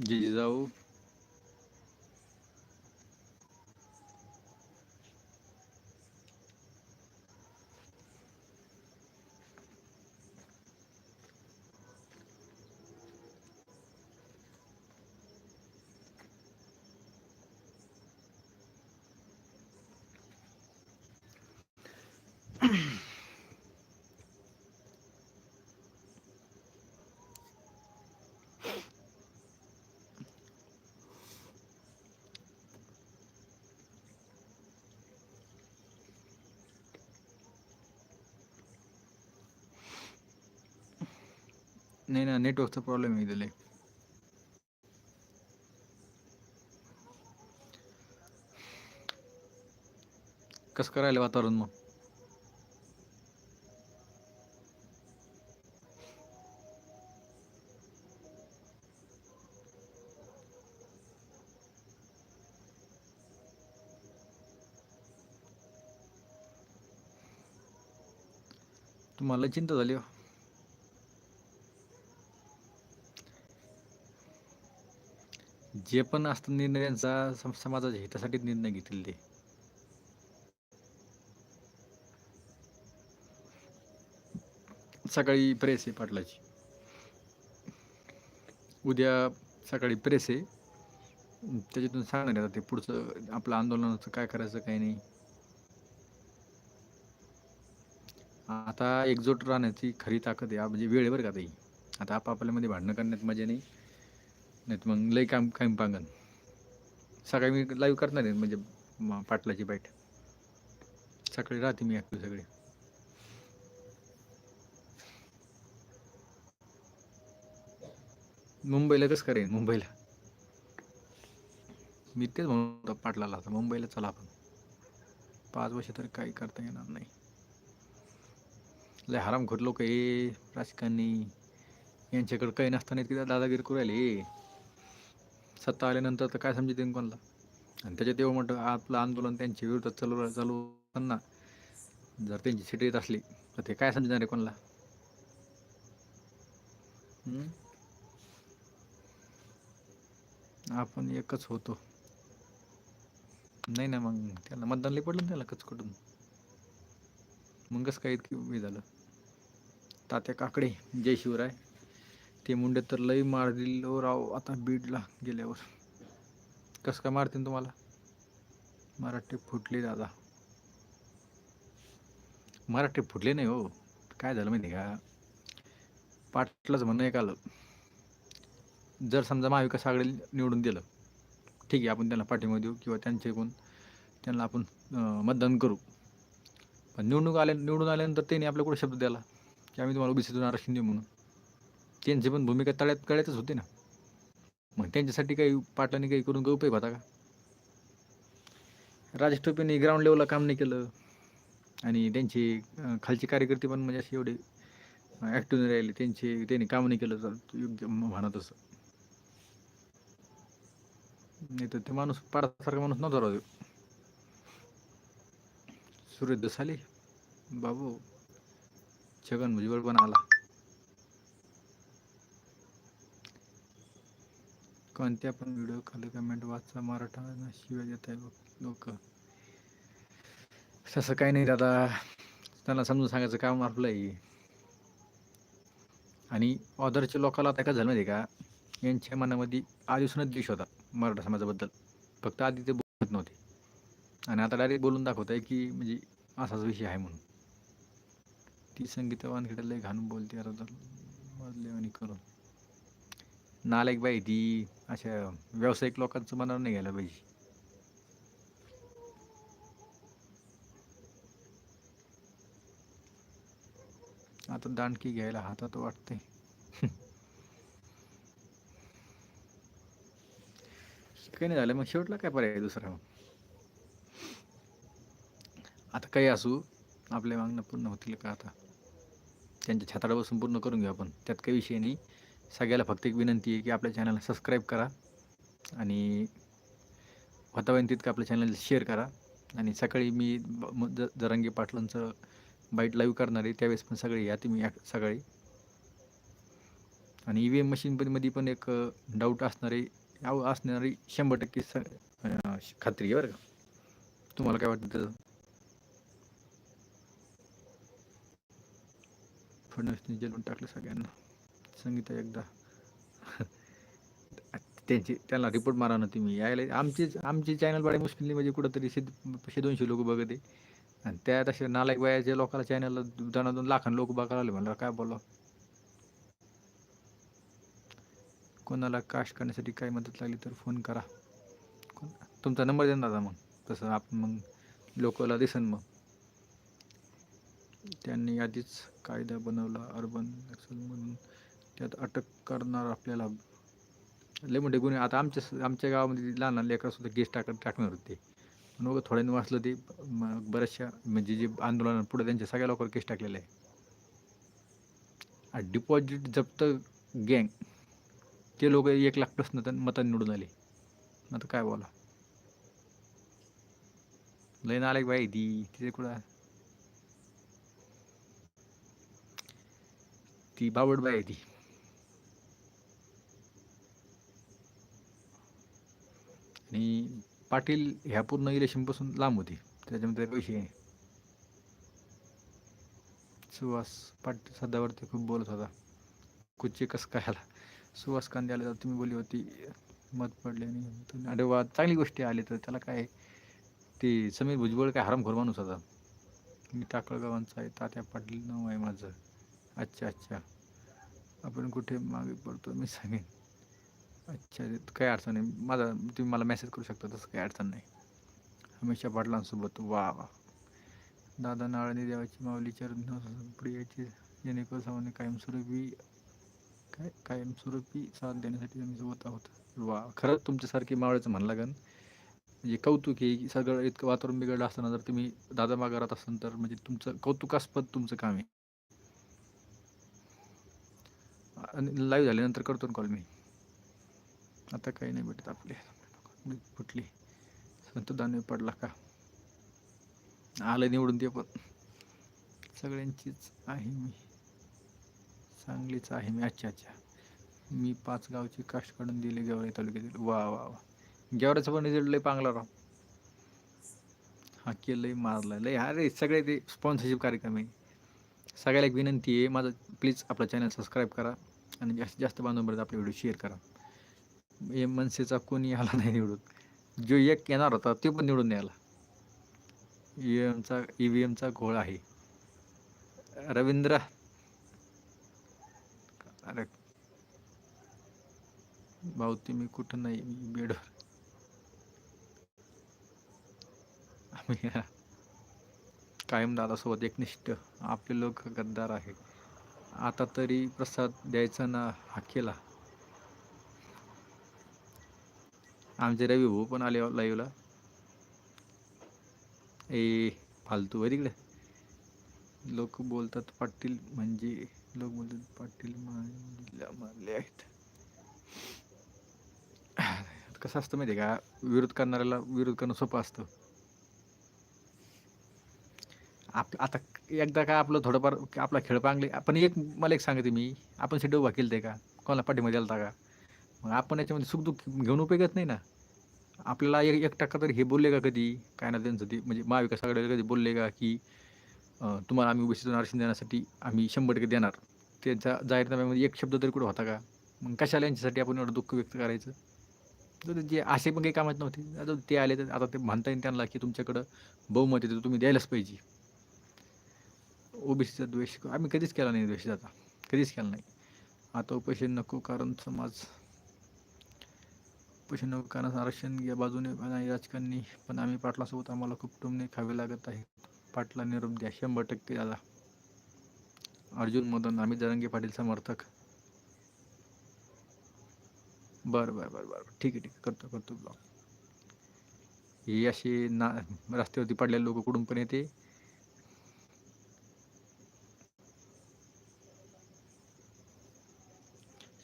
Diz ao नाही ना नेटवर्कचा प्रॉब्लेम आहे दिले कसं करायला वातावरण मग? तुम्हाला चिंता झाली हो. जे पण असतं निर्णय त्यांचा समाजाच्या हितासाठीच निर्णय घेतील ते. सकाळी प्रेस आहे पाटलाची. उद्या सकाळी प्रेस आहे. त्याच्यातून सांगणार आता ते पुढचं आपलं आंदोलनाचं काय करायचं काय नाही. आता एकजूट राहण्याची खरी ताकद आहे. म्हणजे वेळ का ताई. आता आपापल्यामध्ये भांडणं करण्यात मजा नाही. नाही तर मग लई काम काम पांगन सकाळी मी लाईव्ह करणार आहे म्हणजे पाटलाची बाईट सकाळी राहते मी ॲक्टिव्ह सगळे. मुंबईला कसं करेन मुंबईला? मी तेच म्हणतो पाटलाला आता मुंबईला चला आपण. पाच वर्ष तरी काही करता येणार नाही. लय हरामखोर लोक हे राजकारणी. यांच्याकडे काही नसताना इतकी दादागिरी करू राहिले. सत्ता आल्यानंतर तर काय समजते कोणाला. आणि त्याच्यात तेव्हा मोठं आपलं आंदोलन त्यांच्या विरोधात चालू चालू असताना जर त्यांची सीट येत असली तर ते काय समजणार आहे कोणाला? आपण एकच होतो. नाही ना मग त्याला मतदान लई पडलं त्याला कचकटून. कुठून मगच काय इतकी हे झालं? तात्या काकडे जय शिवराय. ते मुंडे तर लई मार दिलो राव आता बीडला गेल्यावर. कसं काय मारतील तुम्हाला? मराठी फुटले दादा. मराठी फुटले नाही हो. काय झालं माहिती का? पाटलाच म्हणणं एक आलं. जर समजा महाविकास आघाडी निवडून दिलं ठीक आहे आपण त्यांना पाठिंबा देऊ किंवा त्यांच्याकडून त्यांना आपण मतदान करू. पण निवडणूक आल्या निवडून आल्यानंतर त्यांनी आपल्याकडे शब्द द्याला की आम्ही तुम्हाला ओबीसीतून आरक्षण देऊ म्हणून. त्यांची पण भूमिका तळ्यात कळ्यातच होती ना. मग त्यांच्यासाठी काही पाटलांनी काही करून काही उपयोग होता का? राजेश टोपेंनी ग्राउंड लेवलला काम नाही केलं. आणि त्यांची खालचे खालची कार्यकर्ते पण म्हणजे असे एवढे ॲक्टिव्ह नाही राहिले. त्यांचे त्यांनी काम नाही केलं तर योग्य म्हणत असं. नाही तर ते माणूस पाडासारखा माणूस नव्हता राहू सूर्य दसाले बाबू छगन भुजबळ पण आला. कोणत्या पण व्हिडिओ खाली कमेंट वाचा. मराठा शिवाय देत आहे लोक. तसं काही नाही दादा. त्यांना समजून सांगायचं काम आपलं आहे. आणि ऑदरच्या लोकांना आता काय झालं माहिती आहे का? यांच्या मनामध्ये आधीसूनच द्वेष होता मराठा समाजाबद्दल. फक्त आधी ते बोलत नव्हते. आणि आता डायरेक्ट बोलून दाखवत आहे की म्हणजे असाच विषय आहे म्हणून. ती संगीतवान वानखेडे लय बोलते आता. वाजले मधले आणि करून. नालायक बाई ती अशा व्यावसायिक लोकांचं मनावर नाही घ्यायला पाहिजे. आता दांडकी घ्यायला हातात वाटते. काही नाही झालं मग शेवटला काय पर्याय दुसरा? मग आता काही असू आपल्या मागणं पूर्ण होतील का आता? त्यांच्या छाताडा बसून पूर्ण करून घेऊ आपण. त्यात काही विषय नाही. सगळ्याला फक्त एक विनंती आहे की आपल्या चॅनलला सबस्क्राईब करा आणि होता तितकं आपल्या चॅनलला शेअर करा. आणि सकाळी मी ब- ज जरांगे पाटलांचं बाईट लाईव्ह करणार आहे त्यावेळेस पण सगळे या तुम्ही या सकाळी. आणि ई व्ही एम मशीनमध्ये पण एक डाऊट असणारे आव- असणारी शंभर टक्के स खात्री आहे बरं का. तुम्हाला काय वाटतं फडणवीसने जेलून टाकलं सगळ्यांना. संगीता एकदा. त्यांची त्यांना रिपोर्ट मारा ना तुम्ही. यायला आमचीच आमची चॅनल बडे मुश्किल म्हणजे कुठंतरी शे शे दोनशे लोक बघत. आहे आणि त्या तसे नालायक वयाच्या लोकांना चॅनलला दोन दोन लाखां लोक बघायला आले म्हणलं काय बोला कोणाला कास्ट करण्यासाठी काय मदत लागली तर फोन करा. तुमचा नंबर देणार दादा मग. तसं आपण मग लोकला दिसन मग. त्यांनी आधीच कायदा बनवला. अर्बन म्हणून. त्यात अटक करणार आपल्याला. लय मोठे गुन्हे. आता आमच्या आमच्या गावामध्ये लहान लहान लेकरसुद्धा गेस्ट टाक टाकणार होते. पण उगाच थोड्याने वाचलं ते बऱ्याचशा म्हणजे जे आंदोलन पुढे त्यांच्या सगळ्या लोकांवर केस टाकलेलं आहे डिपॉझिट जप्त गँग ते लोक एक लाख प्लस न मतांनी निवडून आले. आता काय बोला लय नालायक बाई ती तिथे कुठं? ती बावड बाई आहे ती. आणि पाटील ह्या पूर्ण इलेक्शनपासून लांब होती. त्याच्यामध्ये विषय आहे सुहास पाटील सध्यावरती खूप बोलत होता. कुच्चे कस काय आला? सुहास कांदे आले तर तुम्ही बोलली होती मत पडले आणि अरे वा चांगली गोष्टी आली तर त्याला काय? ते समीर भुजबळ काय हरामखोर माणूस होता. मी टाकळगावांचा आहे तात्या पाटील नाव आहे माझं. अच्छा अच्छा. आपण कुठे मागे पडतो मी सांगेन. अच्छा काही अडचण नाही. माझा तुम्ही मला मेसेज करू शकता तसं काही अडचण नाही. हमेशा पाटलांसोबत. वा वा. दादा नाळाने देवाची माऊली चरण पुढे यायची जेणेकरून सामान्य कायमस्वरूपी काय कायमस्वरूपी साथ देण्यासाठी आम्ही सोबत आहोत. वा खरंच तुमच्यासारखी मावळ्याचं म्हणलं लागन म्हणजे कौतुक आहे सगळं इतकं वातावरण बिघडलं असताना जर तुम्ही दादा माघारात राहत असाल तर म्हणजे तुमचं कौतुकास्पद तुमचं काम आहे. आणि लाईव्ह झाल्यानंतर करतो कॉल मी. आता काही नाही भेटत आपले. फुटली. संत दानवे पडला का? आलं निवडून ते पण. सगळ्यांचीच आहे मी. चांगलीच आहे मी. अच्छा अच्छा. मी पाच गावची काष्ट काढून दिले गेवराई तालुक्यातील. वा वा वा. गेवराचा पण रिझल्ट लय चांगला राव. हा केलंय मारलं मारला लय अरे सगळे ते स्पॉन्सरशिप कार्यक्रम आहे. सगळ्याला एक विनंती आहे. माझं प्लीज आपला चॅनल सबस्क्राईब करा. आणि जास्तीत जास्त बांधूनपर्यंत आपले व्हिडिओ शेअर करा. मनसेचा कोणी आला नाही निवडून. जो एक येणार होता तो पण निवडून यायला. आला ई व्ही एमचा ई व्ही एमचा घोळ आहे. रवींद्र. अरे. भाऊ तुम्ही कुठं नाही? मी बेडवर. आम्ही कायम दादासोबत एकनिष्ठ. आपले लोक गद्दार आहे आता तरी प्रसाद द्यायचा ना हा केला. आमचे रवी भाऊ पण आले लाईव्हला ए फालतू आहे तिकडे. लोक बोलतात पाटील म्हणजे लोक बोलतात पाटील म्हणजे मारले आहेत. कसं असतं माहिती आहे का? विरोध करणाऱ्याला विरोध करणं सोपं असतं. आप आता एकदा काय आपलं थोडंफार आपला खेळ पांगले पण एक मला एक सांगते मी. आपण सीट उभा केलते का? कोणाला पाठीमध्ये आलता का? मग आपण याच्यामध्ये सुखदुःख घेऊन उपयोगच नाही ना. आपल्याला एक एक टक्का तरी हे बोलले का कधी? काय ना त्यांचं ते म्हणजे महाविकास आघाडीला कधी बोलले का की तुम्हाला आम्ही ओबीसीतून आरक्षण देण्यासाठी आम्ही शंभर टक्के देणार. त्यांचा जाहीरनाम्यामध्ये एक शब्द तरी कुठं होता का? मग कशाला यांच्यासाठी आपण एवढं दुःख व्यक्त करायचं? तर जे असे पण काही कामात नव्हते. आता ते आले तर आता ते म्हणता येईल त्यांना की तुमच्याकडं बहुमत येते तर तुम्ही द्यायलाच पाहिजे. ओबीसीचा द्वेष आम्ही कधीच केला नाही द्वेष आता. कधीच केला नाही. आता उपोषण नको कारण समाज उपोषण कारण आरक्षण या बाजूने राजकारणी पण आम्ही पाटलासोबत आम्हाला खूप टोमणे खावे लागत आहे पाटला निरोप द्या शंभर टक्के दादा. अर्जुन मदन आम्ही जरंगे पाटील समर्थक. बरं बरं बरं बरं. ठीक आहे ठीक आहे. करतो करतो ब्लॉग. हे असे ना रस्त्यावरती पडलेले लोक कुठून पण येते.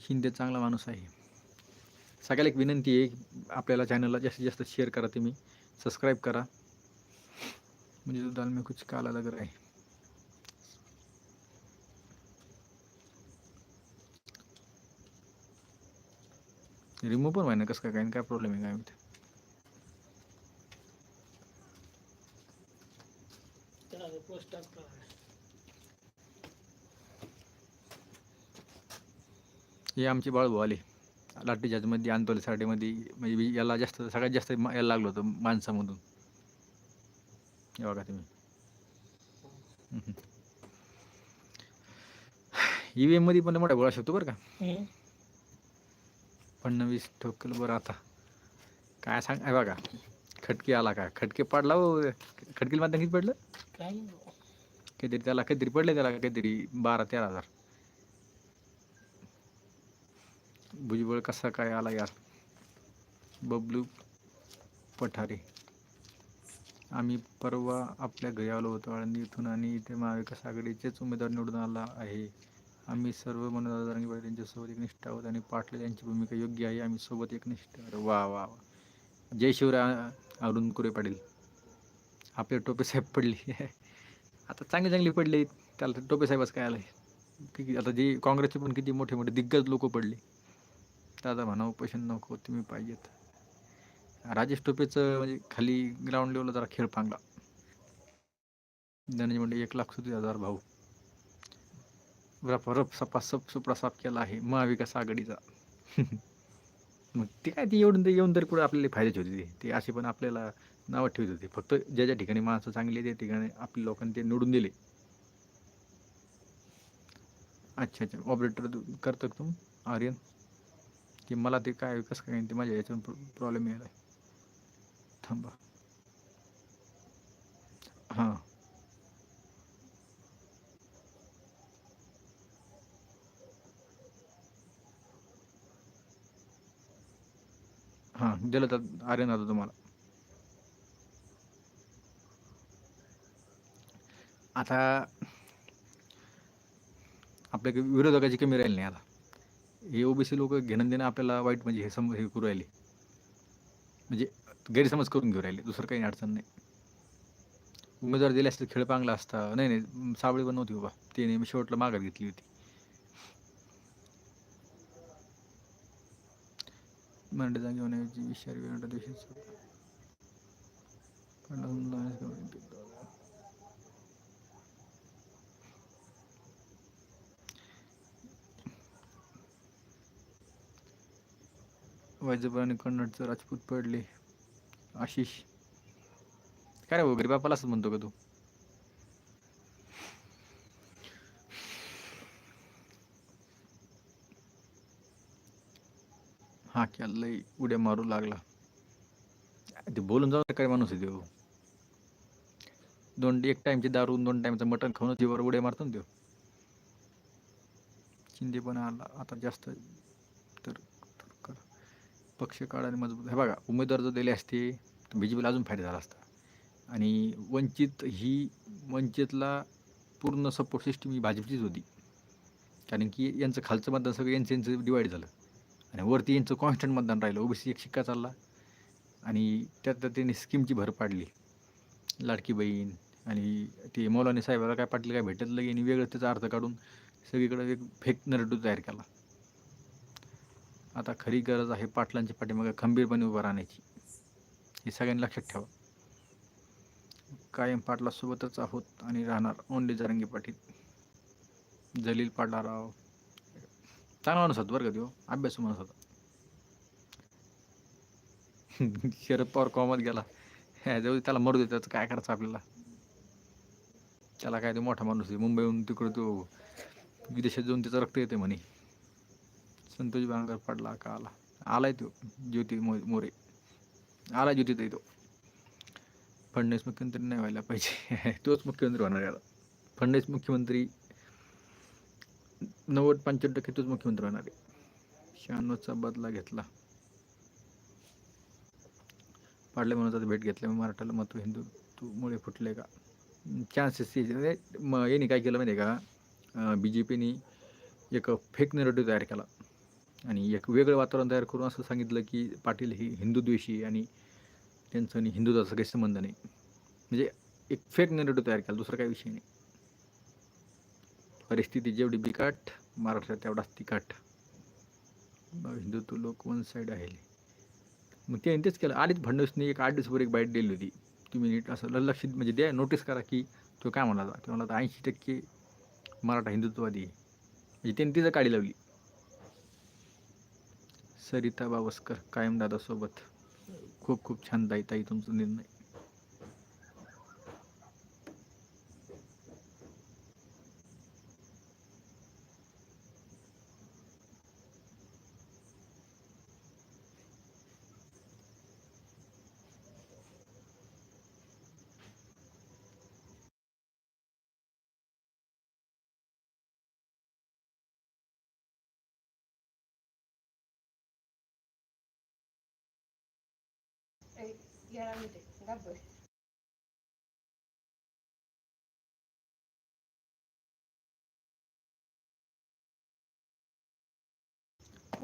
शिंदे चांगला माणूस आहे. सगळ्याला एक विनंती आहे आपल्याला चॅनलला जास्तीत जास्त शेअर करा तुम्ही. सबस्क्राईब करा. म्हणजे तो दाल में कुछ काला लग रहा है रिमूव्ह पण व्हायना कसं काय काय काय प्रॉब्लेम आहे काय माहिती? त्याला हे आमचे बाळभाऊ आले. लाठी मध्ये आंतोली साठीमध्ये म्हणजे मी याला जास्त सगळ्यात जास्त मा- याला लागलो होतं माणसामधून. हे बघा तुम्ही. ई व्ही एममध्ये पण मोठा गोळा शकतो बरं का? फडणवीस ठोकल बरं आता. काय सांग आहे बघा. खटके आला का? खटके पाडला खटकेला मतदान किती पडलं. काहीतरी त्याला काहीतरी पडले त्याला काहीतरी बारा तेरा हज़ार. भुजबळ कसा काय आला यार? बबलू पठारे. आम्ही परवा आपल्या घरी आलो होतो आणि इथून आणि इथे महाविकास आघाडीचेच उमेदवार निवडून आला आहे. आम्ही सर्व मनोदादा रंगबाई त्यांच्यासोबत एकनिष्ठ आहोत आणि पाटले यांची भूमिका योग्य आहे. आम्ही सोबत एकनिष्ठ अरे वा वा वा. जय शिवराय अरुण कुरे पाटील. आपले टोपे साहेब आता चांगली चांगली पडली त्याला तर टोपे साहेबच काय आलं किती आता जे काँग्रेसचे पण किती मोठे मोठे दिग्गज लोक पडले. दादा म्हणा उपोषण नको तुम्ही पाहिजेत. राजेश टोपेचं म्हणजे खाली ग्राउंड लेवलला जरा खेळ पांगला. धनंजय म्हणजे एक लाख सुद्धा हजार भाऊ. रप रप सपा सप सुपडा साफ केला आहे महाविकास आघाडीचा. मग ते काय ते येऊन येऊन तरी कुठे आपल्याला फायद्याची होती ते. असे पण आपल्याला नावं ठेवत होते. फक्त ज्या ज्या ठिकाणी माणसं चांगली त्या ठिकाणी आपल्या लोकांनी ते निवडून दिले. अच्छा अच्छा. ऑपरेटर करतो का तुम्ही? आर्यन की मला ते काय कसं काय ते माझ्या याच्यावर प्रॉब्लेम यायला थांबा. हां. हां दिलं तर आर्यन आता तुम्हाला. आता आपल्या विरोधकाची कमी राहील नाही आता. हे ओबीसी लोक घेणं देणं आपल्याला वाईट म्हणजे हे सम हे करू राहिले. म्हणजे गैरसमज करून घेऊ राहिले दुसरं काही अडचण नाही. उमेदवार दिले असते खेळ चांगला असता. नाही नाही सावळी पण नव्हती बाबा. ते मी शेवटला माघार घेतली होती. मराठी जागी होण्याची विचार वैजपूर आणि कन्नडचं राजपूत पडले. आशिष काय रे गरीबापाला असं म्हणतो का तू? हा क्या उड्या मारू लागला. ते बोलून जाऊ काय माणूस आहे देऊ दोन एक टाइमची दारू दोन टाइमचं मटण खाऊन जीवर उड्या मारतो ना देऊ चिंदे पण आला आता जास्त पक्ष काळाने मजबूत हे बघा उमेदवार जर दिले असते तर बी जे पीला अजून फायदा झाला असता. आणि वंचित ही वंचितला पूर्ण सपोर्ट सिस्टीम ही भाजपचीच होती. कारण की यांचं खालचं मतदान सगळं यांचं यांचं डिवाईड झालं. आणि वरती यांचं कॉन्स्टंट मतदान राहिलं. ओबीसी एक शिक्का चालला. आणि त्यात त्यांनी स्कीमची भर पाडली. लाडकी बहीण आणि ते मौलानी साहेबाला काय पाटलं काय भेटत लगे आणि वेगळं त्याचा अर्थ काढून सगळीकडे एक फेक नरेटिव्ह तयार केला. आता खरी गरज आहे पाटलांच्या पाठीमागे खंबीरपणे उभं राहण्याची. हे सगळ्यांनी लक्षात ठेवा. कायम पाटलासोबतच आहोत आणि राहणार ओनली जरंगी पाटील. जलील पाटलाराव. चांगला माणूस होता बरं का तो अभ्यासू माणूस होता. शरद पवार कॉमत गेला. ह्या जाऊ त्याला मरू दे त्याचं काय करायचं आपल्याला? त्याला काय ते मोठा माणूस आहे. मुंबईहून तिकडं तो विदेशात जाऊन त्याचं रक्त येते म्हणे. संतोष बांगर पडला का आला? आलाय तो ज्योती मो मोरे. आला ज्योती तो. फडणवीस मुख्यमंत्री नाही व्हायला पाहिजे. तोच मुख्यमंत्री होणार याला फडणवीस मुख्यमंत्री नव्वद पंच्याण्णव टक्के तोच मुख्यमंत्री होणार आहे. शहाण्णवचा बदला घेतला. पाडले म्हणून आता भेट घेतल्यामुळे मराठाला महत्त्व हिंदू तू फुटले का? चान्सेस मग म्हणजे यांनी काय केलं माहिती आहे का? बी जे पीनी एक फेक नेरेटिव्ह तयार केला. आणि एक वेगळं वातावरण तयार करून असं सांगितलं की पाटील ही हिंदुद्वेषी आणि त्यांचं आणि हिंदूचा काही संबंध नाही. म्हणजे एक फेक नेरेटिव्ह तयार केला दुसरा काही विषय नाही. परिस्थिती जेवढी बिकाट महाराष्ट्रात तेवढाच तिकाट हिंदुत्व लोक वन साईड आहे मग ते तेच केलं. आधीच फडणवीसने एक आठ दिवसभर एक बाईट दिली होती. तुम्ही नीट असं ल- लक्षित म्हणजे द्या नोटीस करा की तो काय म्हणाला. तो म्हणाला ऐंशी टक्के मराठा हिंदुत्ववादी आहे. म्हणजे त्यांनी तिचं काढी लावली. सरिता बावस्कर कायम दादासोबत खूप खूप छान ताई ताई तुमचा निर्णय.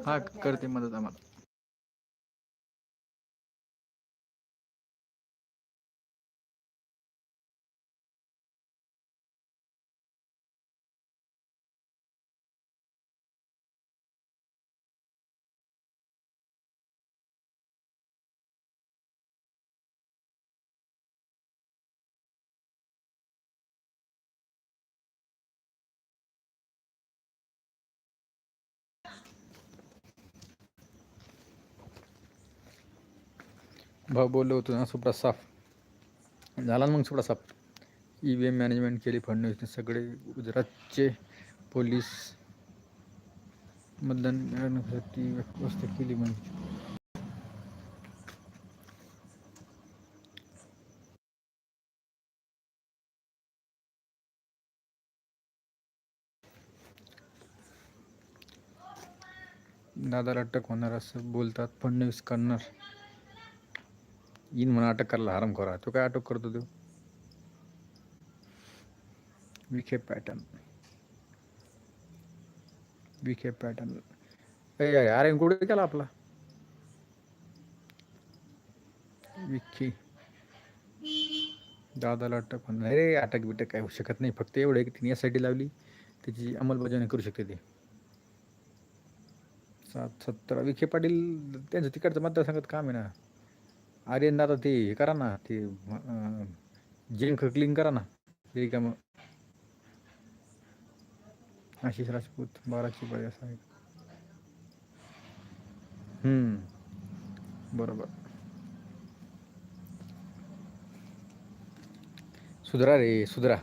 हा करते मदत आम्हाला. भाऊ बोललो होतो ना सुपडा साफ झाला ना मग सुपडा साफ ई व्ही एम मॅनेजमेंट केली फडणवीसने सगळे गुजरातचे पोलीस मतदान मिळवण्यासाठी व्यवस्था केली म्हणजे. दादाला अटक होणार असं बोलतात फडणवीस करणार. इन म्हणा अटक करायला आराम करा तो काय अटक करतो तो? विखे पॅटर्न विखे पॅटर्न अरे कुठे केला आपला? विखे. दादाला अटक होणार. अरे अटक बिटक काय होऊ शकत नाही. फक्त एवढं की तिने यासाठी लावली त्याची अंमलबजावणी करू शकते ते. सात सत्तरा विखे पाटील त्यांचं तिकडचं मतदारसंघात काम आहे ना. आर्यन दादा ते हे करा ना ते जिंक क्लीन करा ना. ते का मग आशिष राजपूत बाराशे बळी असं आहे बरोबर. सुधरा रे सुधरा.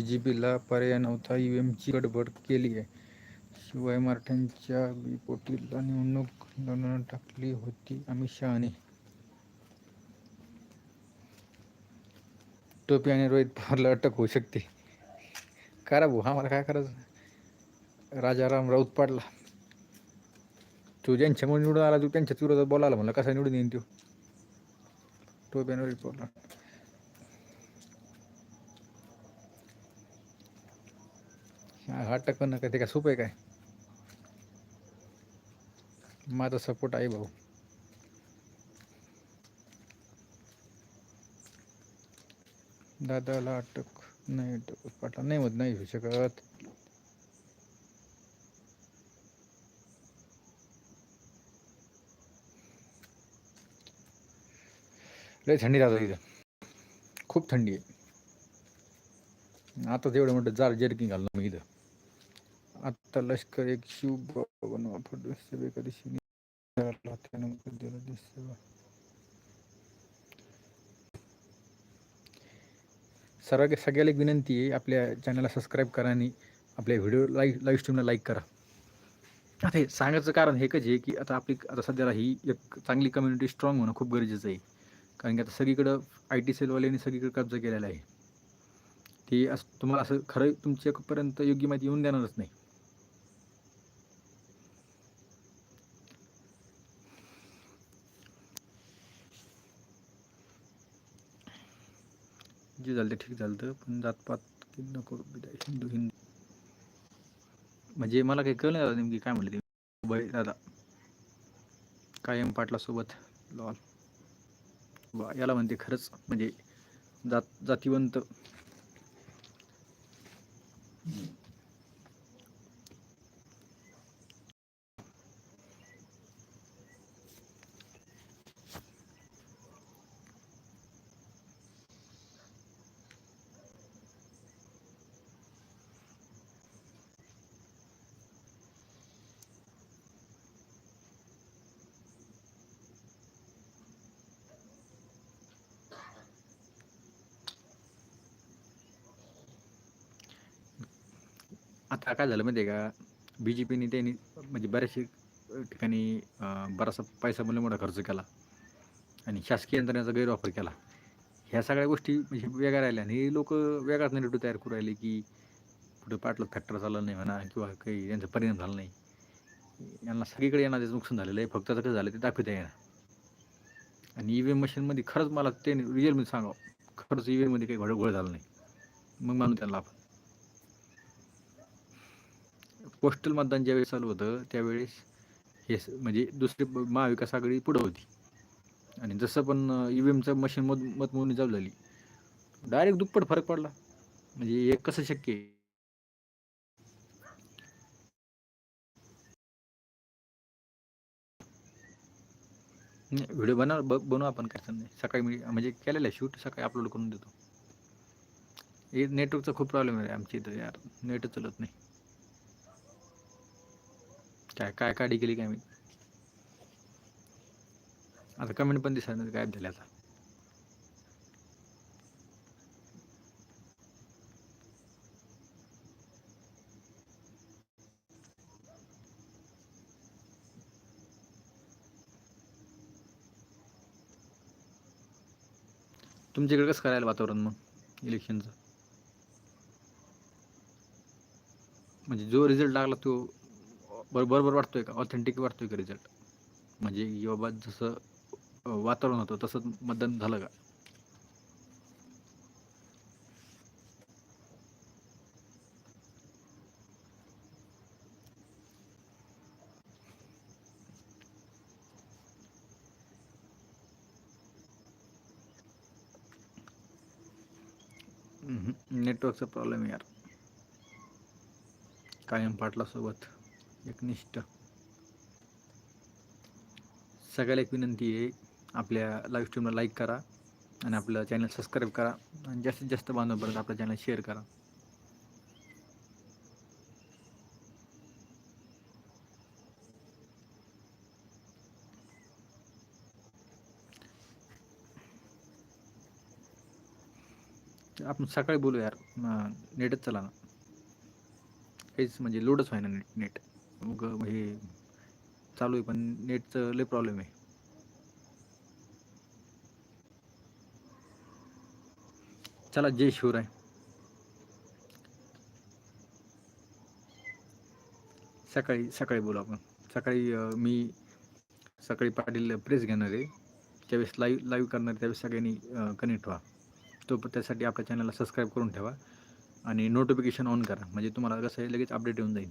बी जे पीला पर्याय नव्हता. ई एमची गडबड केली आहे. शिवाय मराठ्यांच्या बिपोटीला निवडणूक लढवून टाकली होती अमित शहाने. टोपी आणि रोहित पवारला अटक होऊ शकते. करा भाऊ हा मला काय करायचं? राजाराम राऊत पाडला. तो ज्यांच्यामुळे निवडून आला तू त्यांच्याच विरोधात बोलायला म्हणलं कसा निवडून येईन तो? टोपी आणि रोहित पवारला. हात टाकू नका काय ते काय सोपं आहे काय? माझा सपोर्ट आहे भाऊ. दादाला अटक नाही पाठा नाही होत नाही होऊ शकत. लय थंडी राहतो इथं. खूप थंडी आहे. आता तेवढं मोठं जार जर्किंग घालणं मी इथं. आता लष्कर एक शिव भवन वापरतो. एका दिवशी त्यानंतर दिला सर्व सगळ्याला एक विनंती आहे आपल्या चॅनलला सबस्क्राईब करा आणि आपल्या व्हिडिओ लाईक लाईव्ह स्ट्रीमला लाईक करा. आता हे सांगायचं कारण हे कच आहे की आता आपली आता सध्याला ही एक चांगली कम्युनिटी स्ट्रॉंग होणं खूप गरजेचं आहे. कारण की आता सगळीकडं आय टी सेलवाल्यांनी सगळीकडे कब्जा केलेला आहे. ते असं तुम्हाला असं खरं तुमच्यापर्यंत योग्य माहिती येऊन देणारच नाही. जे झालं ते ठीक झालं पण जातपात नको हिंदू हिंदू. म्हणजे मला काही कळलं दादा नेमकी काय म्हणले ते. उभय दादा. कायम पाटला सोबत लॉल. वा याला म्हणते खरंच म्हणजे जात जातीवंत आता काय झालं माहिती आहे का बी जे पीने त्यांनी म्हणजे बऱ्याचशे ठिकाणी बराचसा पैसा मुलं मोठा खर्च केला. आणि शासकीय यंत्रणेचा गैरवापर केला. ह्या सगळ्या गोष्टी म्हणजे वेगळ्या राहिल्या. आणि हे लोक वेगळाच नेरेटिव्ह तयार करू राहिले की कुठं पाटलं फॅक्टर चाललं नाही म्हणा किंवा काही यांचा परिणाम झाला नाही. यांना सगळीकडे यांना त्याचं नुकसान झालेलं आहे. फक्त आता कसं झालं ते दाखवता येणार आणि ई व्ही एम मशीनमध्ये खरंच मला ते रिअलमध्ये सांगावं. खरंच ई व्ही एममध्ये काही घोळ घोळ झाला नाही. मग मानू त्यांना आपण. पोस्टल मतदान ज्यावेळेस चालू होतं त्यावेळेस हे म्हणजे दुसरी महाविकास आघाडी पुढं होती. आणि जसं पण ई व्ही एमचं मशीन मत मतमोजणी चालू झाली डायरेक्ट दुप्पट फरक पडला. म्हणजे हे कसं शक्य आहे? व्हिडिओ बनव बनवू आपण काय नाही सकाळी मी म्हणजे केलेलं आहे शूट सकाळी अपलोड करून देतो. हे नेटवर्कचा खूप प्रॉब्लेम आहे आमच्या इथं यार. नेटच चलत नाही. काय काय काढी केली काय मी? आता कमेंट पण दिसत नाही गायब झाल्या आता. तुमच्याकडे कसं करायला वातावरण मग इलेक्शनचं म्हणजे जो रिझल्ट लागला तो बरोबर वाटतोय का? ऑथेंटिक वाटतोय का रिझल्ट म्हणजे बाबा जसं वातावरण होतं तसं मतदान झालं का? नेटवर्कचा प्रॉब्लेम आहे यार. कायम पाटलासोबत. एकनिष्ठ. सगळ्याला एक विनंती आहे आपल्या लाईव्ह स्ट्रीमला लाईक करा आणि आपलं चॅनल सबस्क्राईब करा आणि जास्तीत जास्त बांधवपर्यंत आपलं चॅनल शेअर करा. आपण सकाळी बोलू यार नेटच चला ना. काहीच म्हणजे लोडच व्हाय ना नेट नेट मग हे चालू आहे पण नेटचं लय प्रॉब्लेम आहे. चला जय शिवराय. सकाळी सकाळी बोलू आपण. सकाळी मी सकाळी पाटील प्रेस घेणार आहे. त्यावेळेस लाईव्ह लाईव्ह करणार त्यावेळेस सगळ्यांनी कनेक्ट व्हा. तो त्यासाठी आपल्या चॅनलला सबस्क्राईब करून ठेवा. आणि नोटिफिकेशन ऑन करा. म्हणजे तुम्हाला कसं आहे लगेच अपडेट येऊन जाईल.